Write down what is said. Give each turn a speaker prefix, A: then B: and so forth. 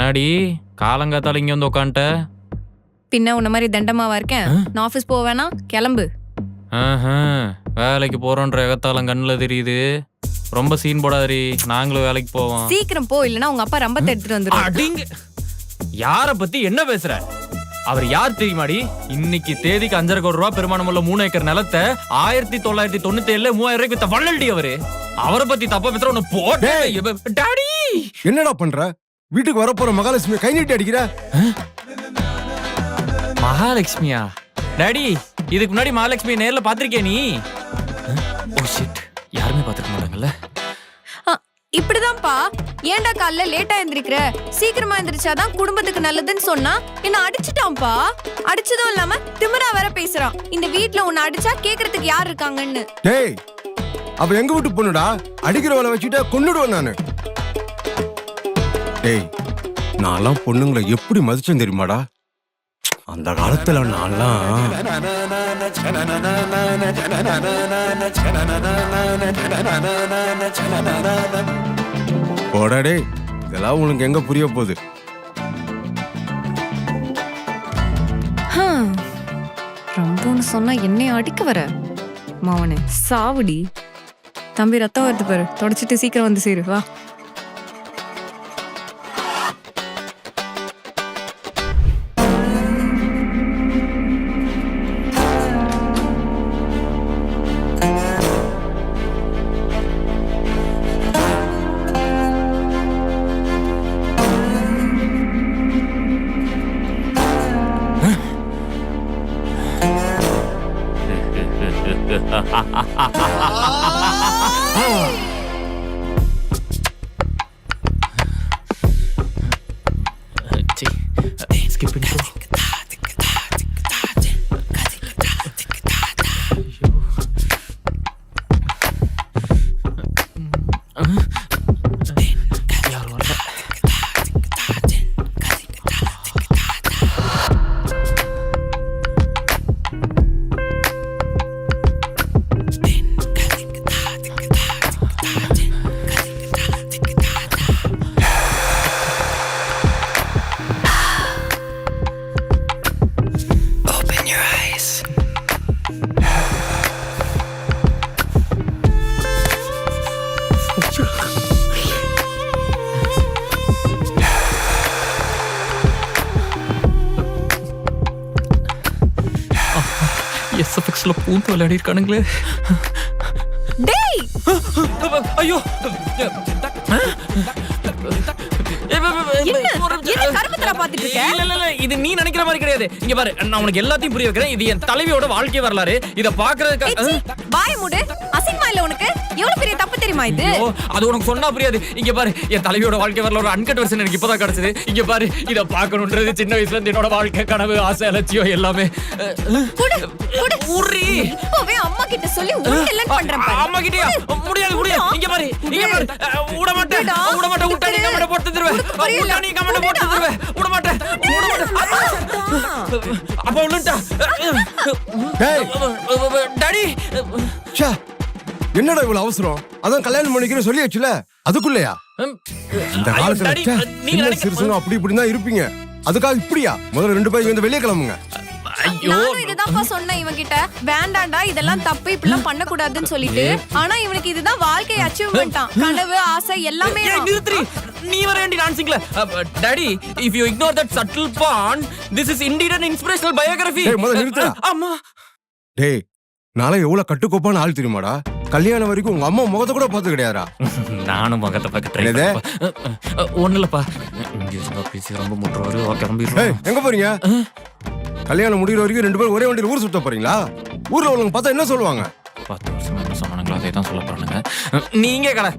A: என்னடி? காலங்காத்தால இங்க வந்து உட்காந்துட்ட
B: பின்ன உன்ன மாதிரி தண்டமாவா இருக்கேன். நான் ஆபீஸ் போக வேணாம் கிளம்பு.
A: வேலைக்கு போறோன்ற எகத்தாலம் கண்ணுல தெரியுது. ரொம்ப சீன் போடாதடி நாங்களும் வேலைக்கு போவோம்.
B: சீக்கிரம் போ இல்லனா உங்க அப்பா ரம்பத்தை எடுத்துட்டு வந்துரும்
A: அடிங்க. யார பத்தி என்ன பேசுற? அவர் யார் தெரியுமாடி? இன்னைக்கு தேதிக்கு அஞ்சரை கோடி ரூபாய் பெருமானம் உள்ள மூணு ஏக்கர் நிலத்தை ஆயிரத்தி தொள்ளாயிரத்தி தொண்ணூத்தி ஏழுல மூவாயிரம் ரூபாய்க்கு வித்த வள்ளல்டி அவரு. அவரை பத்தி தப்பா பேசுற உன்னை போட்டே டாடி!
C: என்னடா பண்ற? வீட்டுக்கு வரப்போற மகாலட்சுமி கை நீட்டி அடிக்கிற?
A: மகாலட்சுமியா? டாடி இதுக்கு முன்னாடி மகாலட்சுமி நேர்ல பாத்திருக்கியா நீ? ஓ ஷிட் யாருமே பாத்துக்க மாட்டாங்கல்ல?
B: இப்படிதான்ப்பா. ஏன்டா காலைல லேட்டா எந்திரிக்கிற? சீக்கிரமா எந்திரிச்சாதான் குடும்பத்துக்கு நல்லதுன்னு சொன்னா என்ன அடிச்சிட்டான்ப்பா. அடிச்சதும் இல்லாம திமிரா வேற பேசுறான். இந்த வீட்ல உன்னை அடிச்சா கேக்குறதுக்கு யார் இருக்காங்கன்னு.
C: டேய் அவ எங்க வீட்டு பொண்ணுடா அடிக்கிற வேலை வச்சுட்டு கொன்னுடுவேன் நானு. டேய் நான்லாம் பொண்ணுங்களை எப்படி மதிச்சேன் தெரியுமாடா? அந்த காலத்துல நான்லாம் போடாடே டேய் இதெல்லாம் உனக்கு எங்க புரிய போகுது?
B: ரொம்பன்னு சொன்னா என்னை அடிக்க வர? மாவனே சாவுடி. தம்பி ரத்தம் வருது பாரு தொடச்சிட்டு சீக்கிரம் வந்து சேரு வா.
A: Ah. எஸ்எஃப்எக்ஸ்ல பூந்து விளையாடி இருக்கானுங்களே
B: டேய்
A: ஐயோ!
B: பாத்துட்டு இருக்க?
A: இல்ல இல்ல இது நீ நினைக்கிற மாதிரி கிடையாது. இங்க பாரு நான் உனக்கு எல்லாத்தையும் புரிய வைக்கிறேன். இது என் தலைவியோட வாழ்க்கை வரலாறு. இத பாக்குறதுக்கு
B: வாய மூடு. அசிங்கமா இல்ல உனக்கு? எவ்வளவு பெரிய தப்பு தெரியுமா இது?
A: அது உனக்கு சொன்னா புரியாது. இங்க பாரு என் தலைவியோட வாழ்க்கை வரல ஒரு அன்கட் வெர்ஷன் எனக்கு இப்பதான் கிடைச்சது. இங்க பாரு இத பார்க்கணும்ன்றது சின்ன வயசுல இருந்து என்னோட வாழ்க்கை கனவு ஆசை அலட்சியம் எல்லாமே.
B: இப்பவே அம்மா கிட்ட சொல்லி உண்டெல்லாம் பண்றேன் பாரு.
A: அம்மா கிட்டயா? முடியாது முடியாது. இங்க பாரு இங்க பாரு. விட மாட்டேன். விட மாட்டேன். விட்டா நீ கமெண்ட் போட்டு தருவேன் நீ கமெண்ட் போட்டு தருவேன் அப்ப
C: டேய்.
A: டாடி.
C: ச்சே, என்னடா இவ்வளவு அவசரம்? அதான் கல்யாணம் பண்ணிக்கிறேன் சொல்லியாச்சுல? அதுக்குள்ளயா? இந்த காலத்துல ச்சே, சின்ன அப்படி இப்படி தான் இருப்பீங்க. அதுக்காக இப்படியா? முதல்ல ரெண்டு பேரும் வந்து வெளியே கிளம்புங்க.
A: ஐயோ
B: நானும் இதுதான்ப்பா சொன்னேன் இவன் கிட்ட வேண்டாண்டா இதெல்லாம் தப்பு இப்படிலாம் பண்ண கூடாதுன்னு சொல்லிட்டு ஆனா இவனுக்கு இதுதான் வாழ்க்கை அச்சீவ்மெண்டான் கனவு ஆசை எல்லாமே
A: ஏய்,
B: தான்.
A: நிறுத்துறி நீ வர வேண்டி டான்சிங்ல daddy if you ignore that subtle pun this is indeed an inspirational biography
C: டேய், முதல்ல நிறுத்துடா.
A: ஆமா
C: டேய் நாளை எவ்வளவு கட்டுக்கோப்பான ஆள் தெரியுமாடா? கல்யாணம் வரைக்கும் உங்க அம்மா முகத்தை கூட பார்த்து கிடையாதா
A: நானும் முகத்தை பார்க்க ட்ரை
C: என்னது?
A: ஒண்ணு இல்லப்பா இங்க இருந்தா பேசி ரொம்ப முட்டுறாரு கிளம்பிடுறோம்.
C: எங்க போறீங்க? கல்யாணம் முடிகிற வரைக்கும் ரெண்டு பேரும் ஒரே வண்டியில் ஊர் சுத்த போறீங்களா? ஊர்ல உள்ளவங்க பார்த்தா என்ன சொல்லுவாங்க?
A: பத்து வருஷம் என்ன சொன்னாங்களோ அதே தான் சொல்ல போறானுங்க. நீங்க கடை.